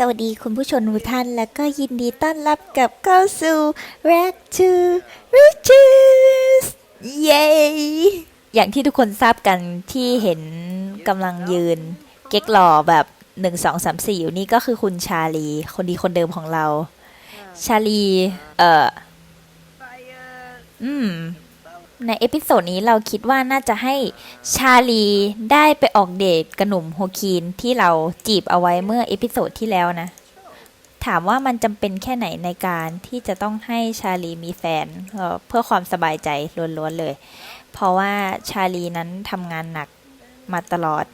สวัสดีคุณผู้ชมทุกท่าน แล้วก็ยินดีต้อนรับกับเข้าสู่ Rack to Riches เย้อย่างที่ทุกคนทราบกันที่เห็นกำลังยืน เก๊กหล่อแบบ1 2 3 4อยู่นี่ก็คือคุณชาลี คนดีคนเดิมของเรา ชาลี เอ่อ อืม ในเอพิโซดนี้เราคิดว่าน่าจะให้ชาลีได้ไปออกเดทกับหนุ่มโฮคีนที่เราจีบเอาไว้เมื่อเอพิโซดที่แล้วนะ ถามว่ามันจำเป็นแค่ไหนในการที่จะต้องให้ชาลีมีแฟนเอ่อเพื่อความสบายใจล้วนๆเลย เพราะว่าชาลีนั้นทำงานหนักมาตลอด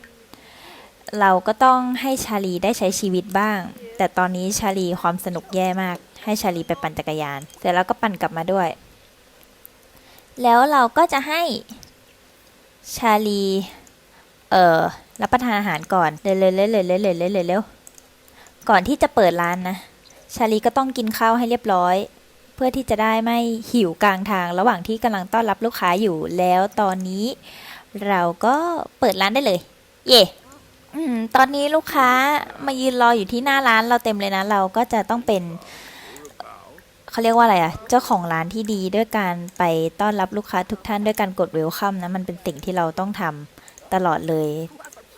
เราก็ต้องให้ชาลีได้ใช้ชีวิตบ้าง แต่ตอนนี้ชาลีความสนุกแย่มาก ให้ชาลีไปปั่นจักรยาน เสร็จแล้วก็ปั่นกลับมาด้วย แล้วเราก็จะให้ชาลี เอ่อ รับประทานอาหารก่อน เร็วๆเร็วๆเร็วๆเร็วๆเร็วๆเร็วก่อนที่จะเปิดร้านนะ ชาลีก็ต้องกินข้าวให้เรียบร้อย เพื่อที่จะได้ไม่หิวกลางทาง ระหว่างที่กำลังต้อนรับลูกค้าอยู่ แล้วตอนนี้ เราก็เปิดร้านได้เลย เย่อืมตอนนี้ลูกค้ามายืนรออยู่ที่หน้าร้านเราเต็มเลยนะ เราก็จะต้องเป็น เขาเรียกว่าอะไรอะเจ้าของร้านที่ดีด้วยการไปต้อนรับลูกค้าทุกท่านด้วยการกดเวลคัมนะมันเป็นสิ่งที่เราต้องทำตลอดเลย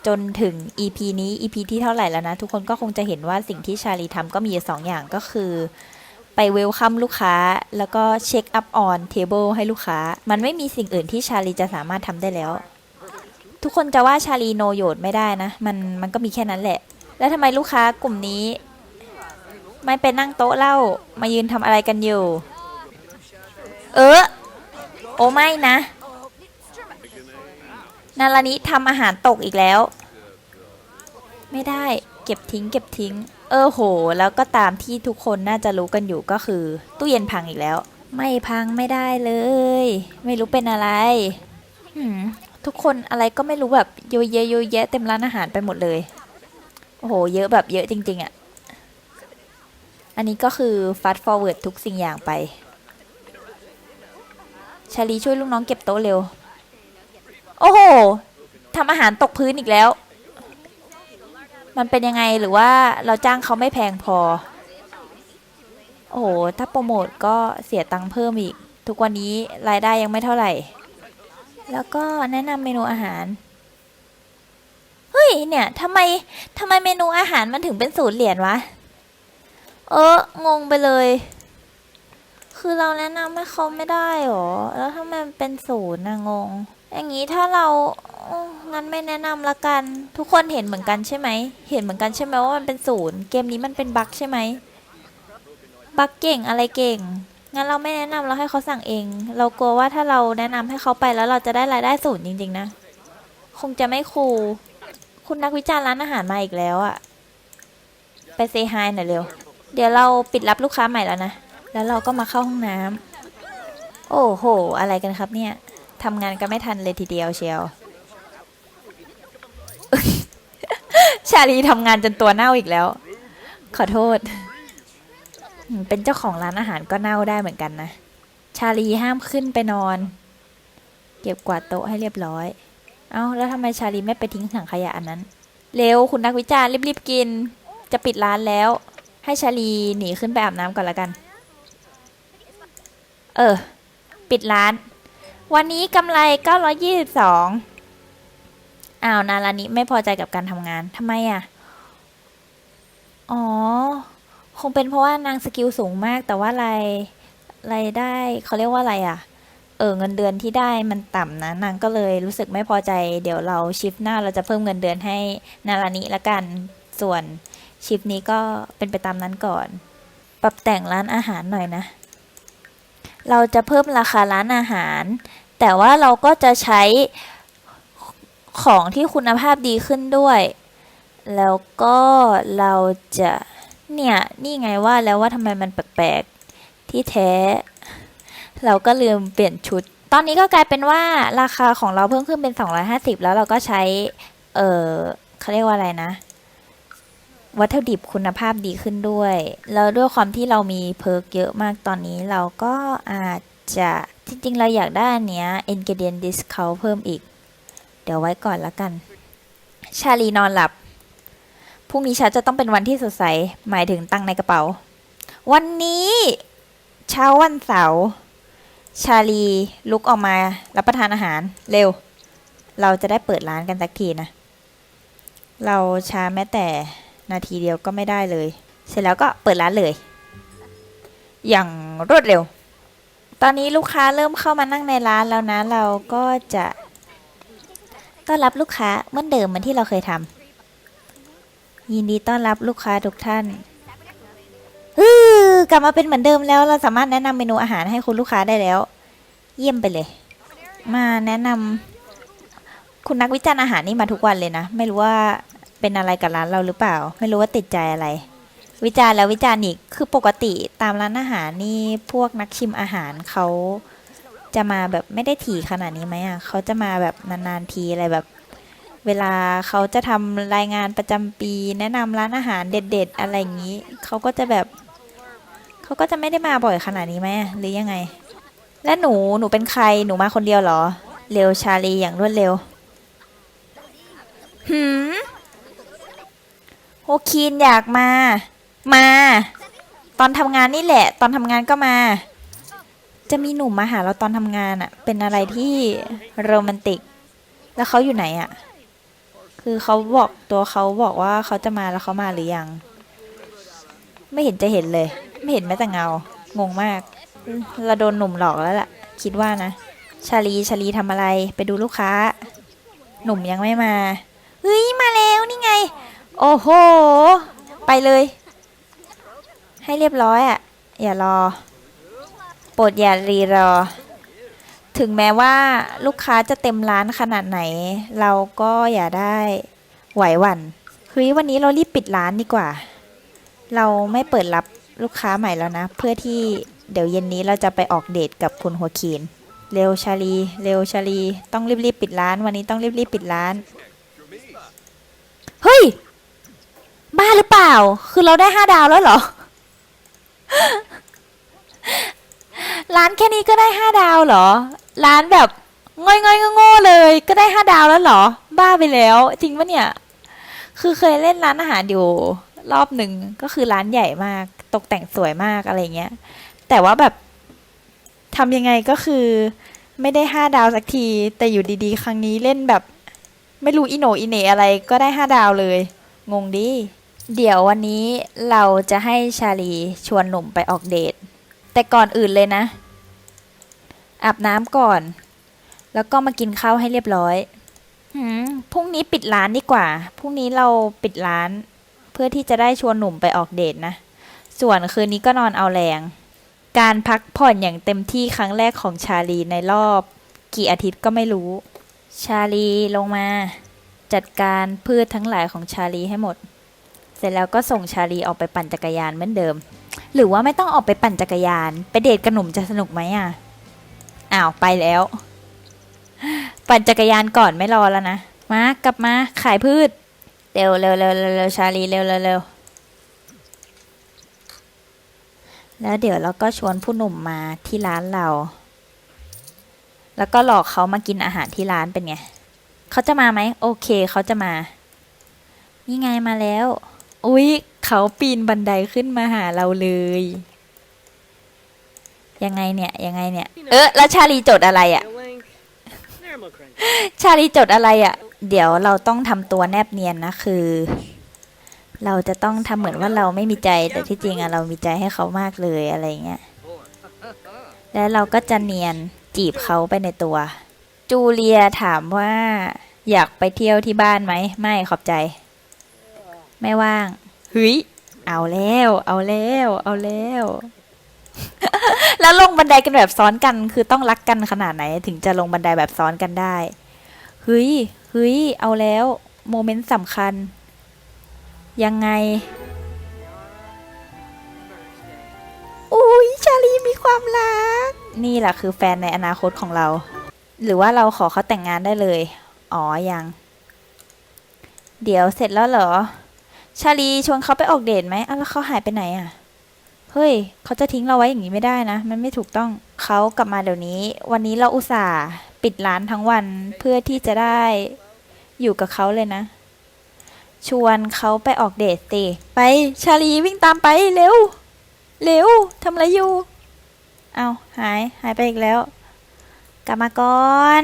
จนถึง EP นี้ EP ที่เท่าไหร่แล้วนะ ทุกคนก็คงจะเห็นว่าสิ่งที่ชาลีทำก็มีสองอย่างก็คือไปเวลคัมลูกค้า แล้วก็เช็คอัพออนเทเบิลให้ลูกค้า มันไม่มีสิ่งอื่นที่ชาลีจะสามารถทำได้แล้ว ทุกคนจะว่าชาลีโนโยดไม่ได้นะ มันมันก็มีแค่นั้นแหละ แล้วทำไมลูกค้ากลุ่มนี้ ไม่ไปนั่งโต๊ะเล้ามายืนทำอะไรกันอยู่ เออ โอไม่นะ นารานิทำอาหารตกอีกแล้ว ไม่ได้ เก็บทิ้ง เก็บทิ้ง เออโห แล้วก็ตามที่ทุกคนน่าจะรู้กันอยู่ก็คือ ตู้เย็นพังอีกแล้ว ไม่พังไม่ได้เลย ไม่รู้เป็นอะไรทุกคนอะไรก็ไม่รู้แบบโยเยะโยเยะเต็มร้านอาหารไปหมดเลย โอ้โห เยอะแบบเยอะจริง ๆอะ อันนี้ก็คือ fast forward ทุกสิ่งอย่างไป ชาลีช่วยลูกน้องเก็บโต๊ะเร็ว โอ้โหทำอาหารตกพื้นอีกแล้ว มันเป็นยังไงหรือว่าเราจ้างเขาไม่แพงพอ โอ้โห ถ้าโปรโมทก็เสียตังค์เพิ่มอีก ทุกวันนี้รายได้ยังไม่เท่าไหร่ แล้วก็แนะนำเมนูอาหารเฮ้ยเนี่ยทำไมทำไมเมนูอาหารมันถึงเป็นศูนย์เหรียญวะ เอองงไปเลย คือเราแนะนำให้เขาไม่ได้หรอ แล้วทำไมมันเป็นศูนย์นะงง อย่างนี้ถ้าเราอ้องั้นไม่แนะนำละกัน ทุกคนเห็นเหมือนกันใช่ไหม เห็นเหมือนกันใช่ไหมว่ามันเป็นศูนย์เกมนี้มันเป็นบั๊กใช่ไหม บั๊กเก่งอะไรเก่ง งั้นเราไม่แนะนำเราให้เขาสั่งเอง เรากลัวว่าถ้าเราแนะนำให้เขาไปแล้วเราจะได้รายได้ศูนย์จริงๆนะ คงจะไม่คูลคุณนักวิจารณ์ร้านอาหารมาอีกแล้วอะไปเซฮายหน่อยเร็ว เดี๋ยวเราปิดรับลูกค้าใหม่แล้วนะ แล้วเราก็มาเข้าห้องน้ำ โอ้โห อะไรกันครับเนี่ย ทำงานกันไม่ทันเลยทีเดียวเชียว ชาลีทำงานจนตัวเน่าอีกแล้ว ขอโทษ เป็นเจ้าของร้านอาหารก็เน่าได้เหมือนกันนะ ชาลีห้ามขึ้นไปนอน เก็บกวาดโต๊ะให้เรียบร้อย เอ้า แล้วทำไมชาลีไม่ไปทิ้งถังขยะอันนั้น เร็วคุณนักวิจารณ์รีบๆกิน จะปิดร้านแล้ว ให้ชาลีหนีขึ้นไปอาบน้ำก่อนละกัน เออ ปิดร้าน วันนี้กำไร 922อ้าว นารานิไม่พอใจกับการทำงานทำไมอะ อ๋อ คงเป็นเพราะว่านางสกิลสูงมาก แต่ว่ารายรายได้เขาเรียกว่าอะไรอะเออเงินเดือนที่ได้มันต่ำนะนางก็เลยรู้สึกไม่พอใจ เดี๋ยวเราชิฟหน้าเราจะเพิ่มเงินเดือนให้นารานิละกันส่วน ชิปนี้ก็เป็นไปตามนั้นก่อน ปรับแต่งร้านอาหารหน่อยนะ เราจะเพิ่มราคาร้านอาหาร แต่ว่าเราก็จะใช้ของที่คุณภาพดีขึ้นด้วย แล้วก็เราจะเนี่ยนี่ไงว่าแล้วว่าทำไมมันแปลกๆที่แท้ เราก็ลืมเปลี่ยนชุด ตอนนี้ก็กลายเป็นว่าราคาของเราเพิ่มขึ้นเป็น 250 แล้วเราก็ใช้ เออเขาเรียกว่าอะไรนะ วัตถุดิบคุณภาพดีขึ้นด้วย แล้วด้วยความที่เรามีเพิร์กเยอะมากตอนนี้เราก็อาจจะจริงๆ เราอยากได้อันเนี้ย ingredient discount เพิ่มอีก เดี๋ยวไว้ก่อนละกัน ชาลีนอนหลับพรุ่งนี้เช้าจะต้องเป็นวันที่สดใส หมายถึงตังในกระเป๋า วันนี้ เช้าวันเสาร์ชาลีลุกออกมารับประทานอาหารเร็ว เราจะได้เปิดร้านกันสักทีนะ เราช้าแม้แต่ นาทีเดียวก็ไม่ได้เลย เสร็จแล้วก็เปิดร้านเลย อย่างรวดเร็ว ตอนนี้ลูกค้าเริ่มเข้ามานั่งในร้านแล้วนะ เราก็จะต้อนรับลูกค้าเหมือนเดิมเหมือนที่เราเคยทำยินดีต้อนรับลูกค้าทุกท่านฮือกลับมาเป็นเหมือนเดิมแล้ว เราสามารถแนะนำเมนูอาหารให้คุณลูกค้าได้แล้ว เยี่ยมไปเลย มาแนะนำคุณนักวิจารณ์อาหารนี่มาทุกวันเลยนะ ไม่รู้ว่า เป็นอะไรกับร้านเราหรือเปล่า ไม่รู้ว่าติดใจอะไร วิจารณ์แล้ววิจารณ์อีกคือปกติตามร้านอาหารนี่พวกนักชิมอาหารเขาจะมาแบบไม่ได้ถี่ขนาดนี้ไหมอะเขาจะมาแบบนานๆทีอะไรแบบ เวลาเขาจะทำรายงานประจำปี แนะนำร้านอาหารเด็ด ๆ อะไรอย่างนี้เขาก็จะแบบเขาก็จะไม่ได้มาบ่อยขนาดนี้ไหมหรือยังไง และหนูหนูเป็นใครหนูมาคนเดียวเหรอ เร็วชาลีอย่างรวดเร็วหืม โฮคีนอยากมา มา ตอนทำงานนี่แหละ ตอนทำงานก็มา จะมีหนุ่มมาหาเราตอนทำงานอะเป็นอะไรที่โรแมนติก แล้วเขาอยู่ไหนอะคือเขาบอกตัวเขาบอกว่าเขาจะมาแล้วเขามาหรือยัง ไม่เห็นจะเห็นเลย ไม่เห็นแม้แต่เงา งงมากเราโดนหนุ่มหลอกแล้วล่ะ คิดว่านะ ชาลีชาลีทำอะไร ไปดูลูกค้า หนุ่มยังไม่มา เฮ้ยมา โอ้โห ไปเลย ให้เรียบร้อยอะ่ะ อย่ารอ โปรดอย่ารีรอ ถึงแม้ว่าลูกค้าจะเต็มร้านขนาดไหน เราก็อย่าได้ไหวหวั่นเฮ้ยวันนี้เรารีบปิดร้านดีกว่า เราไม่เปิดรับลูกค้าใหม่แล้วนะ เพื่อที่เดี๋ยวเย็นนี้เราจะไปออกเดทกับคุณหัวคีนเร็วชาลี เร็วชาลี ต้องรีบๆปิดร้าน วันนี้ต้องรีบๆปิดร้าน เฮ้ย บ้าหรือเปล่า คือเราได้ห้าดาวแล้วเหรอ ร้านแค่นี้ก็ได้ห้าดาวเหรอ ร้านแบบง่อยๆโง่เลย ก็ได้ห้าดาวแล้วเหรอ บ้าไปแล้ว จริงปะเนี่ย คือเคยเล่นร้านอาหารอยู่ รอบหนึ่งก็คือร้านใหญ่มาก ตกแต่งสวยมากอะไรเงี้ย แต่ว่าแบบทำยังไงก็คือ ไม่ได้ห้าดาวสักที แต่อยู่ดีๆ ครั้งนี้เล่นแบบ ไม่รู้อีโหนอีเหนอะไรก็ได้ห้าดาวเลย งงดิ เดี๋ยววันนี้เราจะให้ชาลีชวนหนุ่มไปออกเดท แต่ก่อนอื่นเลยนะ อาบน้ำก่อน แล้วก็มากินข้าวให้เรียบร้อยพรุ่งนี้ปิดร้านดีกว่า พรุ่งนี้เราปิดร้าน เพื่อที่จะได้ชวนหนุ่มไปออกเดทนะ ส่วนคืนนี้ก็นอนเอาแรง การพักผ่อนอย่างเต็มที่ครั้งแรกของชาลีในรอบ กี่อาทิตย์ก็ไม่รู้ ชาลีลงมา จัดการพืชทั้งหลายของชาลีให้หมด เสร็จแล้วก็ส่งชาลีออกไปปั่นจักรยานเหมือนเดิม หรือว่าไม่ต้องออกไปปั่นจักรยาน ไปเดทกับหนุ่มจะสนุกไหมอะ อ้าวไปแล้ว ปั่นจักรยานก่อนไม่รอแล้วนะ มากลับมาขายพืช เร็วเร็วเร็วเร็วเร็วชาลีเร็วเร็วเร็วแล้วเดี๋ยวเราก็ชวนผู้หนุ่มมาที่ร้านเรา แล้วก็หลอกเขามากินอาหารที่ร้านเป็นไง เขาจะมาไหม โอเค เขาจะมา นี่ไงมาแล้ว อุ๊ย เขาปีนบันไดขึ้นมาหาเราเลย ยังไงเนี่ย ยังไงเนี่ย เออแล้วชาลีจดอะไรอะ่ะ ชาลีจดอะไรอะ่ะ เดี๋ยวเราต้องทำตัวแนบเนียนนะคือ เราจะต้องทำเหมือนว่าเราไม่มีใจแต่ที่จริงอะเรามีใจให้เขามากเลยอะไรเงี้ย แล้วเราก็จะเนียนจีบเขาไปในตัว จูเลียถามว่าอยากไปเที่ยวที่บ้านไหม ไม่ขอบใจ ไม่ว่างเฮ้ยเอาแล้ว เอาแล้ว เอาแล้ว แล้วลงบันไดกันแบบซ้อนกัน คือต้องรักกันขนาดไหน ถึงจะลงบันไดแบบซ้อนกันได้เฮ้ยเฮ้ยเอาแล้ว โมเมนต์สำคัญ ยังไงอุ้ยชาลีมีความรัก นี่แหละคือแฟนในอนาคตของเรา หรือว่าเราขอเขาแต่งงานได้เลย อ๋อยัง เดี๋ยวเสร็จแล้วเหรอ ชาลีชวนเขาไปออกเดทไหมอ้าวแล้วเขาหายไปไหนอะ เฮ้ย เขาจะทิ้งเราไว้อย่างนี้ไม่ได้นะ มันไม่ถูกต้อง เขากลับมาเดี๋ยวนี้ วันนี้เราอุตส่าห์ปิดร้านทั้งวันเพื่อที่จะได้อยู่กับเขาเลยนะ ชวนเขาไปออกเดทสิไป ชาลีวิ่งตามไปเร็ว เร็วทำอะไรอยู่ เอาหาย หายไปอีกแล้ว กลับมาก่อน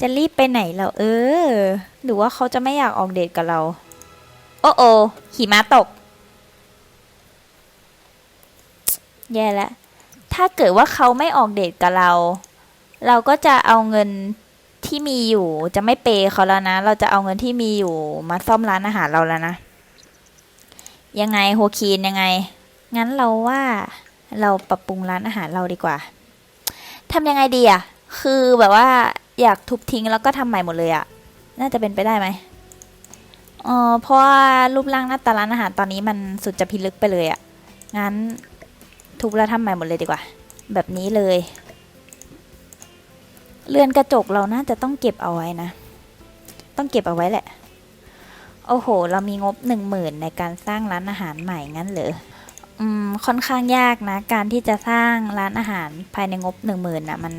จะรีบไปไหนเราเออ หรือว่าเขาจะไม่อยากออกเดทกับเรา โอ้โอหิมะตก แย่แล้วถ้าเกิดว่าเขาไม่ออกเดทกับเรา เราก็จะเอาเงินที่มีอยู่จะไม่เปย์เขาแล้วนะ เราจะเอาเงินที่มีอยู่มาซ่อมร้านอาหารเราแล้วนะ ยังไงโฮคีนยังไง งั้นเราว่าเราปรับปรุงร้านอาหารเราดีกว่าทำยังไงดีอะคือแบบว่าอยากทุบทิ้งแล้วก็ทำใหม่หมดเลยอะน่าจะเป็นไปได้ไหม ออเพราะว่ารูปร่างหน้าตาร้านอาหารตอนนี้มันสุดจะพิลึกไปเลยอะงั้นทุบแล้วทำใหม่หมดเลยดีกว่า แบบนี้เลย เรือนกระจกเราน่าจะต้องเก็บเอาไว้นะ ต้องเก็บเอาไว้แหละ โอ้โห เรามีงบหนึ่งหมื่นในการสร้างร้านอาหารใหม่งั้นเหรอ อืม ค่อนข้างยากนะ การที่จะสร้างร้านอาหารภายในงบหนึ่งหมื่นน่ะมัน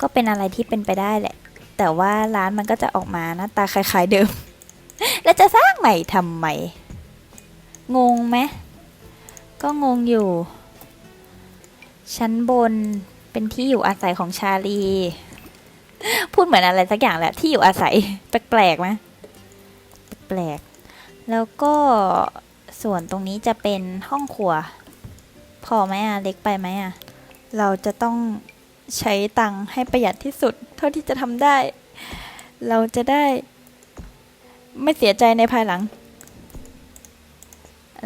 ก็เป็นอะไรที่เป็นไปได้แหละ แต่ว่าร้านมันก็จะออกมาหน้าตาคล้ายๆเดิม แล้วจะสร้างใหม่ทำไม งงไหม ก็งงอยู่ ชั้นบนเป็นที่อยู่อาศัยของชาลี พูดเหมือนอะไรสักอย่างแหละ ที่อยู่อาศัย แปลกๆไหมแปลก แล้วก็ส่วนตรงนี้จะเป็นห้องครัว พอไหมอะเล็กไปไหมอะเราจะต้องใช้ตังค์ให้ประหยัดที่สุด เท่าที่จะทำได้ เราจะได้ ไม่เสียใจในภายหลัง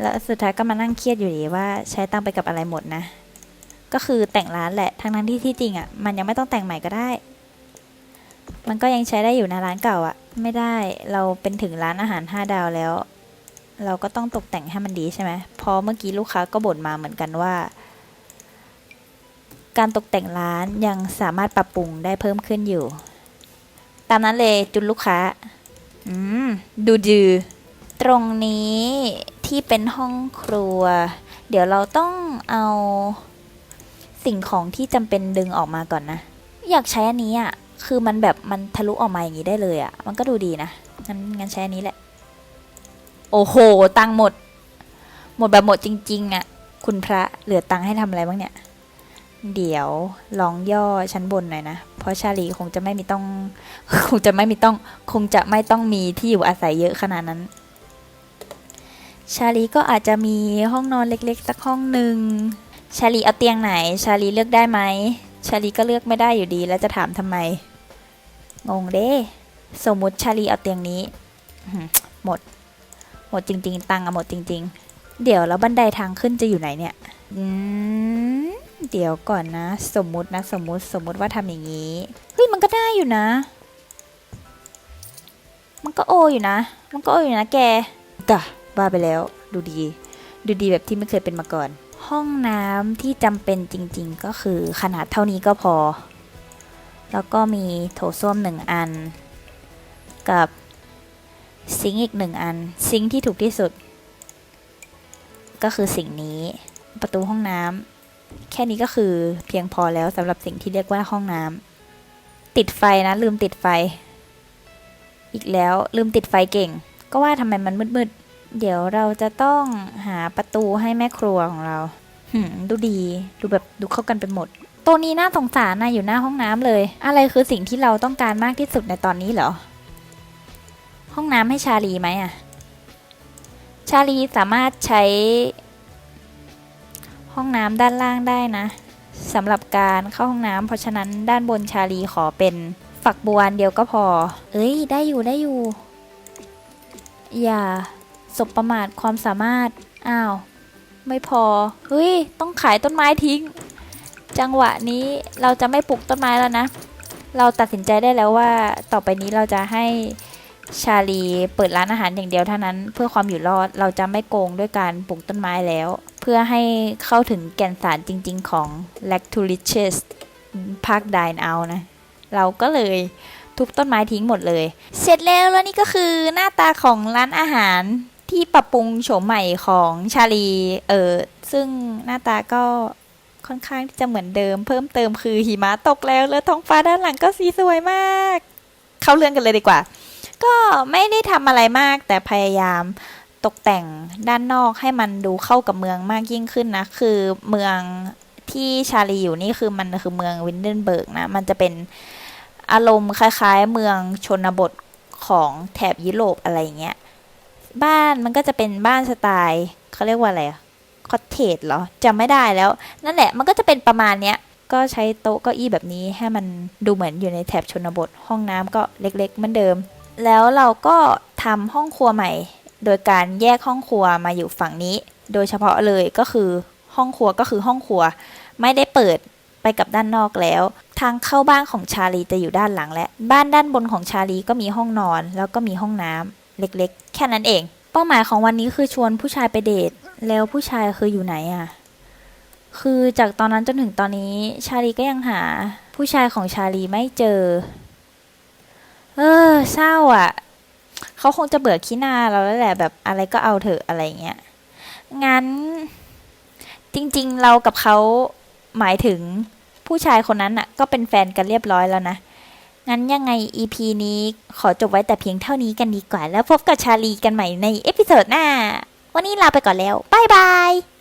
แล้วสุดท้ายก็มานั่งเครียดอยู่ดีว่าใช้ตังไปกับอะไรหมดนะ ก็คือแต่งร้านแหละ ทั้งนั้นที่ที่จริงอะ่ะ มันยังไม่ต้องแต่งใหม่ก็ได้ มันก็ยังใช้ได้อยู่นะร้านเก่าอะ่ะ ไม่ได้ เราเป็นถึงร้านอาหารห้าดาวแล้ว เราก็ต้องตกแต่งให้มันดีใช่ไหมพอเมื่อกี้ลูกค้าก็บ่นมาเหมือนกันว่า การตกแต่งร้านยังสามารถปรับปรุงได้เพิ่มขึ้นอยู่ ตามนั้นเลยจุนลูกค้า อืม ดูดือตรงนี้ที่เป็นห้องครัว เดี๋ยวเราต้องเอาสิ่งของที่จำเป็นดึงออกมาก่อนนะ อยากใช้อันนี้อะ คือมันแบบมันทะลุออกมาอย่างนี้ได้เลยอะ มันก็ดูดีนะ งั้นงั้นใช้อันนี้แหละ โอ้โห ตังค์หมด หมดแบบหมดจริง ๆ อะ คุณพระเหลือตังค์ให้ทำอะไรบ้างเนี่ย เดี๋ยวลองย่อชั้นบนหน่อยนะ เพราะชาลีคงจะไม่มีต้อง คงจะไม่มีต้อง คงจะไม่ต้องมีที่อยู่อาศัยเยอะขนาดนั้น ชาลีก็อาจจะมีห้องนอนเล็กๆสักห้องหนึ่ง ชาลีเอาเตียงไหน ชาลีเลือกได้ไหม ชาลีก็เลือกไม่ได้อยู่ดี แล้วจะถามทำไม งงเด้ สมมุติชาลีเอาเตียงนี้อื้อหือหมด หมดจริง ๆ ตังค์อะหมดจริง ๆ เดี๋ยวแล้วบันไดทางขึ้นจะอยู่ไหนเนี่ย อืม เดี๋ยวก่อนนะ สมมุตินะสมมุติสมมุติว่าทำอย่างนี้ เฮ้ยมันก็ได้อยู่นะ มันก็โออยู่นะ มันก็โออยู่นะแกกะบ้าไปแล้ว ดูดี ดูดีแบบที่ไม่เคยเป็นมาก่อน ห้องน้ำที่จำเป็นจริง ๆ ก็คือขนาดเท่านี้ก็พอ แล้วก็มีโถส้วมหนึ่งอัน กับซิงอีกหนึ่งอัน ซิงที่ถูกที่สุด ก็คือสิ่งนี้ ประตูห้องน้ำ แค่นี้ก็คือเพียงพอแล้วสำหรับสิ่งที่เรียกว่าห้องน้ำติดไฟนะ ลืมติดไฟ อีกแล้วลืมติดไฟเก่ง ก็ว่าทำไมมันมืดๆ เดี๋ยวเราจะต้องหาประตูให้แม่ครัวของเราหืมดูดีดูแบบดูเข้ากันไปหมด ตัวนี้น่าสงสารนะอยู่หน้าห้องน้ำเลย อะไรคือสิ่งที่เราต้องการมากที่สุดในตอนนี้เหรอ ห้องน้ำให้ชาลีไหมอะชาลีสามารถใช้ ห้องน้ำด้านล่างได้นะสำหรับการเข้าห้องน้ำเพราะฉะนั้นด้านบนชาลีขอเป็นฝักบัวเดียวก็พอ เอ้ย ได้อยู่ได้อยู่ อย่าสบประมาทความสามารถ อ้าว ไม่พอ เฮ้ย ต้องขายต้นไม้ทิ้ง จังหวะนี้เราจะไม่ปลูกต้นไม้แล้วนะ เราตัดสินใจได้แล้วว่าต่อไปนี้เราจะให้ชาลีเปิดร้านอาหารอย่างเดียวเท่านั้น เพื่อความอยู่รอดเราจะไม่โกงด้วยการปลูกต้นไม้แล้ว เพื่อให้เข้าถึงแก่นสารจริง ๆ ของ l a c t u r i c h e s ภาค Dine Out นะ เราก็เลยทุบต้นไม้ทิ้งหมดเลย เสร็จแล้วแล้วนี่ก็คือหน้าตาของร้านอาหารที่ปรับปรุงโฉมใหม่ของชาลี เออซึ่งหน้าตาก็ค่อนข้างที่จะเหมือนเดิม เพิ่มเติมคือหิมะตกแล้วแล้วท้องฟ้าด้านหลังก็สีสวยมาก เข้าเรื่องกันเลยดีกว่า ก็ไม่ได้ทำอะไรมากแต่พยายาม ตกแต่งด้านนอกให้มันดูเข้ากับเมืองมากยิ่งขึ้นนะ คือเมืองที่ชาลีอยู่นี่คือมันคือเมืองวินเดนเบิร์กนะ มันจะเป็นอารมณ์คล้าย ๆ เมืองชนบทของแถบยุโรปอะไรเงี้ย บ้านมันก็จะเป็นบ้านสไตล์เขาเรียกว่าอะไรคอตเทจเหรอจำไม่ได้แล้ว นั่นแหละมันก็จะเป็นประมาณเนี้ยก็ใช้โต๊ะเก้าอี้แบบนี้ให้มันดูเหมือนอยู่ในแถบชนบท ห้องน้ำก็เล็กๆเหมือนเดิม แล้วเราก็ทำห้องครัวใหม่ โดยการแยกห้องครัวมาอยู่ฝั่งนี้ โดยเฉพาะเลยก็คือห้องครัวก็คือห้องครัว ไม่ได้เปิดไปกับด้านนอกแล้ว ทางเข้าบ้านของชาลีจะอยู่ด้านหลังและ บ้านด้านบนของชาลีก็มีห้องนอน แล้วก็มีห้องน้ำเล็กๆ แค่นั้นเอง เป้าหมายของวันนี้คือชวนผู้ชายไปเดทแล้วผู้ชายคืออยู่ไหนอะคือจากตอนนั้นจนถึงตอนนี้ชาลีก็ยังหา ผู้ชายของชาลีไม่เจอ เออเศร้าอะ เขาคงจะเบื่อขี้หน้าเราแล้วแหละแบบอะไรก็เอาเถอะอะไรเงี้ย งั้น จริง ๆ เรากับเขาหมายถึงผู้ชายคนนั้นอะก็เป็นแฟนกันเรียบร้อยแล้วนะ งั้นยังไง EP นี้ขอจบไว้แต่เพียงเท่านี้กันดีกว่า แล้วพบกับชาลีกันใหม่ในเอพิโซดหน้า วันนี้ลาไปก่อนแล้วบ๊ายบาย